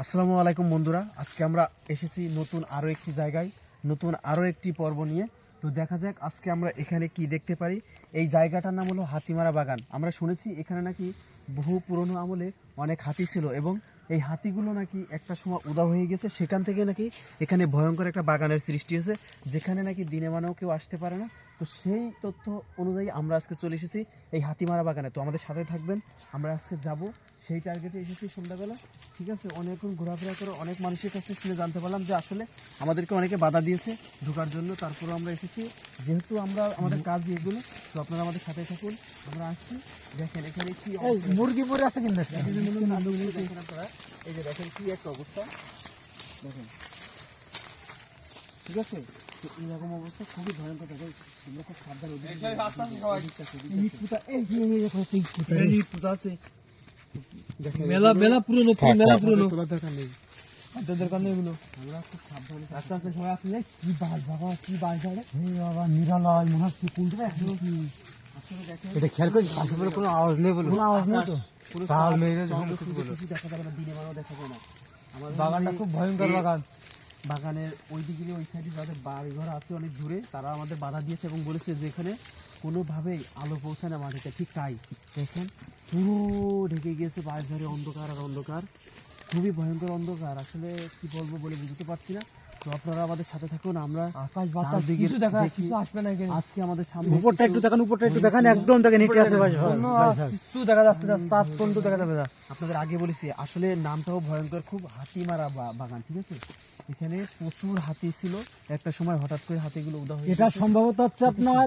আসসালামু আলাইকুম বন্ধুরা। আজকে আমরা এসেছি নতুন আরও একটি জায়গায়, নতুন আরও একটি পর্ব নিয়ে। তো দেখা যাক আজকে আমরা এখানে কি দেখতে পারি। এই জায়গাটার নাম হলো হাতিমারা বাগান। আমরা শুনেছি এখানে নাকি বহু পুরনো আমলে অনেক হাতি ছিল এবং এই হাতিগুলো নাকি একটা সময় উদা হয়ে গেছে। সেখান থেকে নাকি এখানে ভয়ঙ্কর একটা বাগানের সৃষ্টি হয়েছে, যেখানে নাকি দিনে মানেও কেউ আসতে পারে না। তো সেই তথ্য অনুযায়ী আমরা আজকে চলে এসেছি এই হাতিমারা বাগানে। তো আমাদের সাথে থাকবেন আমরা আজকে যাব সেই টার্গেটে এসেছি সন্ধ্যাবেলা ঠিক আছে? অনেকক্ষণ ঘোরাফেরা করে অনেক মানুষের কাছে শুনে জানতে পারলাম যে আসলে আমাদেরকে অনেকে বাধা দিয়েছে ঢোকার জন্য তারপরে আমরা এসেছি। যেহেতু আমরা আমাদের কাজ এগুলো তো আপনারা আমাদের সাথে থাকুন আমরা আসছি। দেখেন এখানে কি মুরগি পরে আছে কিন্তু এই যে দেখেন কি একটা অবস্থা। দেখেন ঠিক আছে? এরকম অবস্থা খুবই ভয়ঙ্কর আওয়াজ নেই বলো। আমার বাগানটা খুব ভয়ঙ্কর বাগান। বাগানের ওই দিকে ওই সাইডে যাদের বাড়ি ঘর আছে অনেক দূরে, তারা আমাদের বাধা দিয়েছে এবং বলেছে যে এখানে কোনোভাবেই আলো পৌঁছায় না মাটিতে। ঠিক তাই। দেখেন, পুরো ঢেকে গিয়েছে বাড়ি ধরে অন্ধকার আর অন্ধকার। খুবই ভয়ঙ্কর অন্ধকার। আসলে কি বলব বলে বুঝতে পারছি না। তো আপনারা আমাদের সাথে থাকুন আমরা আকাশ বাতাস কিছু দেখা কিছু আসবে না এখানে। আজকে আমাদের সামনে উপরটা একটু দেখেন উপরটা একটু দেখেন একদম দেখেন হেঁটে ভাই কিছু দেখা যাচ্ছে না সাত পর্যন্ত দেখা যাবে না। আপনাদের আগে বলেছি আসলে নামটাও ভয়ঙ্কর খুব হাতি মারা বাগান ঠিক আছে? এখানে প্রচুর হাতি ছিল। একটা সময় হঠাৎ করে হাতিগুলো উদা হয়েছে এটা সম্ভবত হচ্ছে আপনার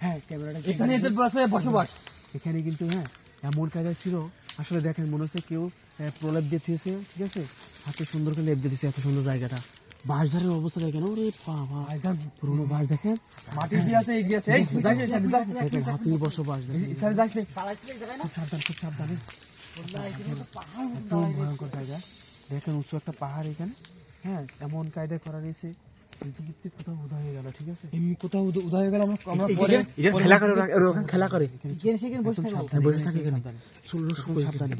হ্যাঁ, বসবাস। এখানে কিন্তু হ্যাঁ এমন কাজ ছিল আসলে দেখেন মনে হচ্ছে কেউ প্রলেপ দিয়ে ঠিক আছে? এত সুন্দর করে লেপ দিয়েছে এত সুন্দর জায়গাটা। বাঁশঝাড়ের অবস্থা দেখেন ওরে বাবা। পুরোনো বাঁশ দেখেন? মাটি দিয়ে আছে এগিয়ে এই দেখেন হাতির দেখেন স্যার যাইছে। খুব সাবধান খুব সাবধানে। একদম ভয়ঙ্কর জায়গা। দেখেন উঁচু একটা পাহাড় এখানে। হ্যাঁ এমন কায়দায় করা রয়েছে। কোথাও উদা হয়ে গেল ঠিক আছে? এমনি কোথাও উদয় উদয় হয়ে গেল আমরা আমরা পরে খেলা করে খেলা বসে থাকে। এখানে। সাবধানে।